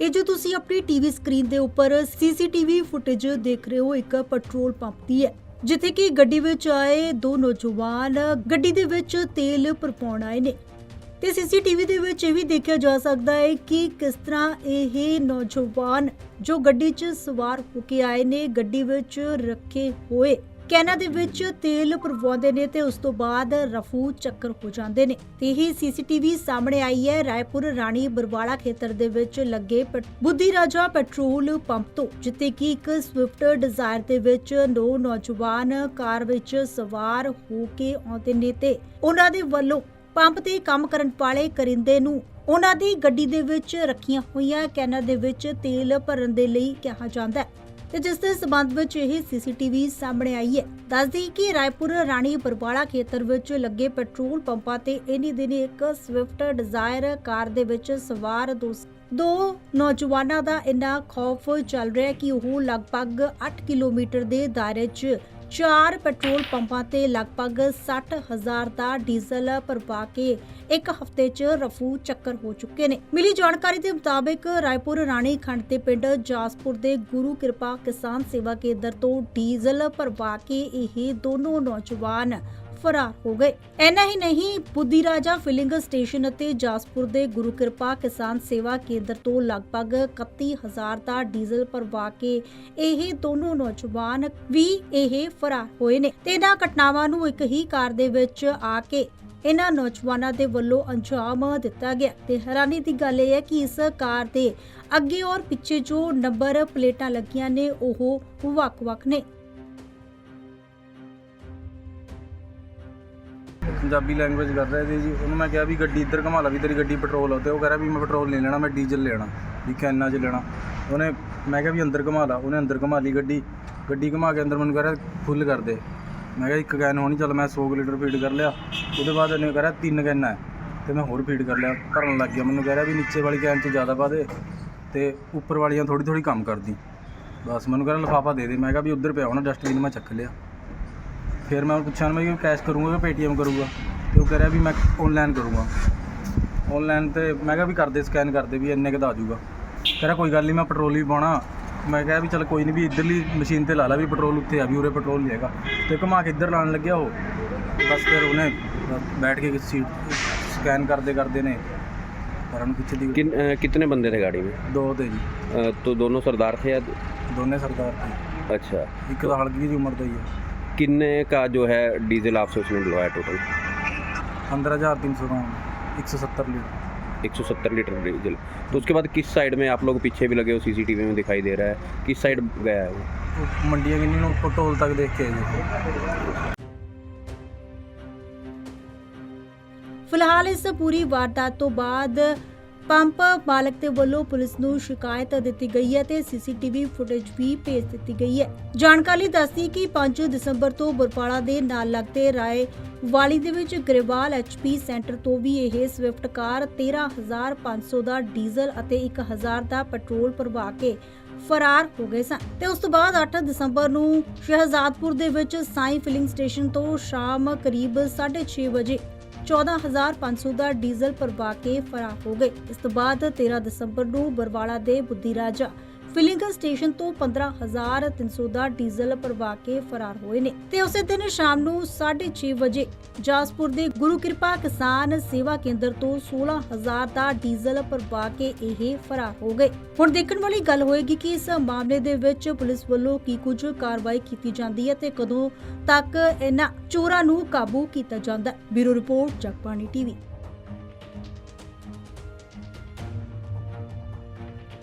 ਇਹ ਜੋ ਤੁਸੀਂ ਆਪਣੀ ਟੀਵੀ ਸਕਰੀਨ ਦੇ ਉੱਪਰ ਸੀਸੀਟੀਵੀ ਫੁਟੇਜ ਦੇਖ ਰਹੇ ਹੋ, ਇੱਕ ਪੈਟਰੋਲ ਪੰਪ ਦੀ ਹੈ। ਜਿੱਥੇ ਕਿ ਗੱਡੀ ਵਿੱਚ ਆਏ ਦੋ ਨੌਜਵਾਨ ਗੱਡੀ ਦੇ ਵਿੱਚ ਤੇਲ ਭਰਪਾਉਣ ਆਏ ਨੇ। ਤੇ ਸੀਸੀਟੀਵੀ ਦੇ ਵਿੱਚ ਇਹ ਵੀ ਦੇਖਿਆ ਜਾ ਸਕਦਾ ਹੈ ਕਿ ਕਿਸ ਤਰ੍ਹਾਂ ਇਹ ਨੌਜਵਾਨ ਜੋ ਗੱਡੀ 'ਚ ਸਵਾਰ ਹੋ ਕੇ ਆਏ ਨੇ, ਗੱਡੀ ਵਿੱਚ ਰੱਖੇ ਹੋਏ ਕੈਨਾ ਦੇ ਵਿੱਚ ਤੇਲ ਭਰਵਾਉਂਦੇ ਨੇ ਤੇ ਉਸ ਤੋਂ ਬਾਅਦ ਰਫੂ ਚੱਕਰ ਹੋ ਜਾਂਦੇ ਨੇ। ਤੇ ਇਹ ਸੀਸੀਟੀਵੀ ਸਾਹਮਣੇ ਆਈ ਹੈ। ਰਾਏਪੁਰ ਰਾਣੀ ਬਰਵਾਲਾ ਖੇਤਰ ਦੇ ਵਿੱਚ ਲੱਗੇ ਬੁੱਧੀ ਰਾਜਾ ਪੈਟਰੋਲ ਪੰਪ ਤੋਂ, ਜਿੱਥੇ ਕਿ ਇੱਕ ਸਵਿਫਟ ਡਿਜ਼ਾਇਰ ਦੇ ਵਿੱਚ ਦੋ ਨੌਜਵਾਨ ਕਾਰ ਵਿੱਚ ਸਵਾਰ ਹੋ ਕੇ ਆਉਂਦੇ ਨੇ ਤੇ ਉਹਨਾਂ ਦੇ ਵੱਲੋਂ ਪੰਪ ਤੇ ਕੰਮ ਕਰਨ ਵਾਲੇ ਕਰਿੰਦੇ ਨੂੰ ਉਹਨਾਂ ਦੀ ਗੱਡੀ ਦੇ ਵਿੱਚ ਰੱਖੀਆਂ ਹੋਈਆਂ। ਕੈਨਾ ਦੇ ਵਿੱਚ ਤੇਲ ਭਰਨ ਦੇ ਲਈ ਕਿਹਾ ਜਾਂਦਾ ਹੈ। ਤੇ ਜਿਸ ਦੇ ਸਬੰਧ ਵਿੱਚ ਇਹ ਸੀਸੀਟੀਵੀ ਸਾਹਮਣੇ ਆਈ ਹੈ। ਦੱਸਦੀ ਕਿ ਰਾਏਪੁਰ ਰਾਣੀ ਬਰਵਾਲਾ ਖੇਤਰ ਵਿੱਚ ਲੱਗੇ ਪੈਟਰੋਲ ਪੰਪਾਂ ਤੇ ਇਨੀ ਦਿਨ ਇੱਕ ਸਵਿਫਟ ਡਿਜ਼ਾਇਰ ਕਾਰ ਦੇ ਵਿੱਚ ਸਵਾਰ ਦੋ ਦੋ ਨੌਜਵਾਨਾਂ ਦਾ ਇੰਨਾ ਖੌਫ ਚੱਲ ਰਿਹਾ ਕਿ ਉਹ ਲਗਭਗ 8 ਕਿਲੋਮੀਟਰ ਦੇ ਦਾਇਰੇ 'ਚ ਚਾਰ ਪੈਟਰੋਲ ਪੰਪਾਂ ਤੇ ਲਗਭਗ 60000 ਦਾ ਡੀਜ਼ਲ ਭਰਵਾ ਕੇ ਇੱਕ ਹਫ਼ਤੇ 'ਚ ਰਫੂ ਚੱਕਰ ਹੋ ਚੁੱਕੇ ਨੇ। ਮਿਲੀ ਜਾਣਕਾਰੀ ਦੇ ਮੁਤਾਬਕ ਰਾਏਪੁਰ ਰਾਣੀ ਖੰਡ ਦੇ ਪਿੰਡ ਜਾਸਪੁਰ ਦੇ ਗੁਰੂ ਕਿਰਪਾ ਕਿਸਾਨ ਸੇਵਾ ਕੇਂਦਰ ਤੋਂ ਡੀਜ਼ਲ ਭਰਵਾ ਕੇ ਇਹ ਦੋਨੋਂ ਨੌਜਵਾਨ ਫਰਾਰ ਹੋ ਗਏ। ਐਨਾ ਹੀ ਨਹੀਂ, ਬੁੱਧੀ ਰਾਜਾ ਫਿਲਿੰਗ ਸਟੇਸ਼ਨ ਅਤੇ ਜਾਸਪੁਰ ਦੇ ਗੁਰੂ ਕਿਰਪਾ ਕਿਸਾਨ ਸੇਵਾ ਕੇਂਦਰ ਤੋਂ ਲਗਭਗ 31000 ਦਾ ਡੀਜ਼ਲ ਭਰਵਾ ਕੇ ਇਹ ਦੋਨੋਂ ਨੌਜਵਾਨ ਵੀ ਇਹ ਫਰਾਰ ਹੋਏ ਨੇ। ਤੇ ਇਹਨਾਂ ਘਟਨਾਵਾਂ ਨੂੰ ਇੱਕ ਹੀ ਕਾਰ ਦੇ ਵਿੱਚ ਆ ਕੇ ਇਹਨਾਂ ਨੌਜਵਾਨਾਂ ਦੇ ਵੱਲੋਂ ਅੰਜਾਮ ਦਿੱਤਾ ਗਿਆ। ਤੇ ਹੈਰਾਨੀ ਦੀ ਗੱਲ ਇਹ ਹੈ ਕਿ ਇਸ ਕਾਰ ਦੇ ਅੱਗੇ ਔਰ ਪਿੱਛੇ ਜੋ ਨੰਬਰ ਪਲੇਟਾਂ ਲੱਗੀਆਂ ਨੇ, ਉਹ ਵੱਖ-ਵੱਖ ਨੇ। ਪੰਜਾਬੀ ਲੈਂਗੁਏਜ ਕਰ ਰਹੇ ਸੀ ਜੀ, ਉਹਨੂੰ ਮੈਂ ਕਿਹਾ ਵੀ ਗੱਡੀ ਇੱਧਰ ਘੁਮਾ ਲਾ ਵੀ ਤੇਰੀ ਗੱਡੀ ਪੈਟਰੋਲ ਆ। ਤੇ ਉਹ ਕਹਿ ਰਿਹਾ ਵੀ ਮੈਂ ਪੈਟਰੋਲ ਨਹੀਂ ਲੈਣਾ, ਮੈਂ ਡੀਜ਼ਲ ਲੈਣਾ ਵੀ ਕੈਨਾ 'ਚ ਲੈਣਾ। ਉਹਨੇ, ਮੈਂ ਕਿਹਾ ਵੀ ਅੰਦਰ ਘੁਮਾ ਲਾ, ਉਹਨੇ ਅੰਦਰ ਘੁਮਾ ਲਈ ਗੱਡੀ। ਗੱਡੀ ਘੁਮਾ ਕੇ ਅੰਦਰ ਮੈਨੂੰ ਕਹਿ ਰਿਹਾ, ਫੁੱਲ ਕਰ ਦੇ। ਮੈਂ ਕਿਹਾ, ਇੱਕ ਕੈਨ ਹੋਣੀ, ਚੱਲ ਮੈਂ 100 ਕੁ ਲੀਟਰ ਫੀਡ ਕਰ ਲਿਆ। ਉਹਦੇ ਬਾਅਦ ਇਹਨੇ ਕਹਿ ਰਿਹਾ, ਤਿੰਨ ਕੈਨਾ ਹੈ ਤੇ ਮੈਂ ਹੋਰ ਫੀਡ ਕਰ ਲਿਆ, ਭਰਨ ਲੱਗ ਗਿਆ। ਮੈਨੂੰ ਕਹਿ ਰਿਹਾ ਵੀ ਨੀਚੇ ਵਾਲੀ ਕੈਨ 'ਚ ਜ਼ਿਆਦਾ ਪਾ ਦੇ ਤੇ ਉੱਪਰ ਵਾਲੀਆਂ ਥੋੜੀ ਥੋੜੀ ਕੰਮ ਕਰਦੀ। ਬਸ ਮੈਨੂੰ ਕਹਿ ਰਿਹਾ, ਲਿਫਾਫਾ ਦੇ ਦੇ। ਮੈਂ ਕਿਹਾ ਵੀ ਉੱਧਰ ਪਿਆ ਹੋਣਾ ਡਸਟਬਿਨ ਮੈਂ ਚੱਕ ਲਿਆ। ਫਿਰ ਮੈਂ ਉਹਨੂੰ ਪੁੱਛਿਆ ਮੈਂ ਕਿ ਕੈਸ਼ ਕਰੂੰਗਾ ਕਿ ਪੇਟੀਐਮ ਕਰੂੰਗਾ ਤੇ ਉਹ ਕਹਿ ਰਿਹਾ ਵੀ ਮੈਂ ਆਨਲਾਈਨ ਕਰੂੰਗਾ ਆਨਲਾਈਨ ਤੇ ਮੈਂ ਕਿਹਾ ਵੀ ਕਰਦੇ ਸਕੈਨ ਕਰਦੇ ਵੀ ਇੰਨੇ ਕੁ ਦਾ ਆ ਜਾਊਗਾ ਕਹਿ ਰਿਹਾ ਕੋਈ ਗੱਲ ਨਹੀਂ ਮੈਂ ਪੈਟਰੋਲ ਵੀ ਪਾਉਣਾ ਮੈਂ ਕਿਹਾ ਵੀ ਚਲ ਕੋਈ ਨਹੀਂ ਵੀ ਇੱਧਰਲੀ ਮਸ਼ੀਨ ਤੇ ਲਾ ਲਾ ਵੀ ਪੈਟਰੋਲ ਉੱਥੇ ਆ ਵੀ ਉਰੇ ਪੈਟਰੋਲ ਨਹੀਂ ਹੈਗਾ ਤੇ ਘੁਮਾ ਕੇ ਇੱਧਰ ਲਾਉਣ ਲੱਗਿਆ ਉਹ ਬਸ ਫਿਰ ਉਹਨੇ ਬੈਠ ਕੇ ਸੀਟ ਸਕੈਨ ਕਰਦੇ ਕਰਦੇ ਨੇ ਪਰ ਉਹਨੂੰ ਪਿੱਛੇ ਦੀ किन अ, कितने बंदे थे गाड़ी में ਦੋ ਤੇ ਜੀ अ, तो दोनों सरदार थे या ਦੋਨੇ ਸਰਦਾਰ ਤੇ अच्छा ਇੱਕ ਤਾਂ ਹਲਕੀ ਜਿਹੀ ਉਮਰ ਦਾ ਹੀ ਹੈ किन्ने का जो है डीजल आपसे उसने डलवाया टोटल 15300 ਦਾ 170 लीटर 170 लीटर डीजल तो उसके बाद किस साइड में आप लोग पीछे भी लगे हो सीसीटीवी में दिखाई दे रहा है किस साइड गया है वो ਉਹ ਮੰਡੀਆਂ ਕਿੰਨੀ ਨੂੰ ਉੱਪਰ ਢੋਲ ਤੱਕ ਦੇਖ ਕੇ ਆਏ ਜੀ ਫਿਲਹਾਲ ਇਸ ਪੂਰੀ ਵਾਰਦਾਤ ਤੋਂ ਬਾਅਦ ਪੰਪ ਮਾਲਕ ਦੇ ਵੱਲੋਂ ਪੁਲਿਸ ਨੂੰ ਸ਼ਿਕਾਇਤ ਦਿੱਤੀ ਗਈ ਹੈ ਤੇ ਸੀਸੀਟੀਵੀ ਫੁਟੇਜ ਵੀ ਭੇਜ ਦਿੱਤੀ ਗਈ ਹੈ। ਜਾਣਕਾਰੀ ਦੱਸਦੀ ਕਿ 5 ਦਸੰਬਰ ਤੋਂ ਬਰਪਾਲਾ ਦੇ ਨਾਲ ਲੱਗਦੇ ਰਾਏ ਵਾਲੀ ਦੇ ਵਿੱਚ ਗਰੇਵਾਲ ਐਚਪੀ ਸੈਂਟਰ ਤੋਂ ਵੀ ਇਹ ਸਵਿਫਟ ਕਾਰ 13500 ਦਾ ਡੀਜ਼ਲ ਅਤੇ 1000 ਦਾ ਪੈਟਰੋਲ ਭਰਵਾ ਕੇ ਫਰਾਰ ਹੋ ਗਏ ਸਨ। ਤੇ ਉਸ ਤੋਂ ਬਾਅਦ 8 ਦਸੰਬਰ ਨੂੰ ਸ਼ਹਿਜ਼ਾਦਪੁਰ ਦੇ ਵਿੱਚ ਸਾਈ ਫਿਲਿੰਗ ਸਟੇਸ਼ਨ ਤੋਂ ਸ਼ਾਮ ਕਰੀਬ 6:30 ਵਜੇ 14500 ਦਾ ਡੀਜ਼ਲ ਭਰਵਾ ਕੇ ਫਰਾਰ ਹੋ ਗਏ। ਇਸ ਤੋਂ ਬਾਅਦ 13 ਦਸੰਬਰ ਨੂੰ ਬਰਵਾਲਾ ਦੇ ਬੁੱਧੀ ਰਾਜਾ ਫਿਲਿੰਗ ਸਟੇਸ਼ਨ ਤੋਂ 15300 ਦਾ ਡੀਜ਼ਲ ਭਰਵਾ ਕੇ ਫਰਾਰ ਹੋਏ ਨੇ। ਤੇ ਉਸੇ ਦਿਨ ਸ਼ਾਮ ਨੂੰ 6:30 ਵਜੇ ਜਾਸਪੁਰ ਦੇ ਗੁਰੂ ਕਿਰਪਾ ਕਿਸਾਨ ਸੇਵਾ ਕੇਂਦਰ ਤੋਂ 16000 ਦਾ ਡੀਜ਼ਲ ਭਰਵਾ ਕੇ ਇਹ ਫਰਾਰ ਹੋ ਗਏ। ਹੁਣ ਦੇਖਣ ਵਾਲੀ ਗੱਲ ਹੋਏਗੀ ਕਿ ਇਸ ਮਾਮਲੇ ਦੇ ਵਿੱਚ ਪੁਲਿਸ ਵੱਲੋਂ ਕੀ ਕੁਝ ਕਾਰਵਾਈ ਕੀਤੀ ਜਾਂਦੀ ਹੈ ਤੇ ਕਦੋਂ ਤੱਕ ਇਹਨਾਂ ਚੋਰਾਂ ਨੂੰ ਕਾਬੂ ਕੀਤਾ ਜਾਂਦਾ ਹੈ। Bureau report, Jagbani TV.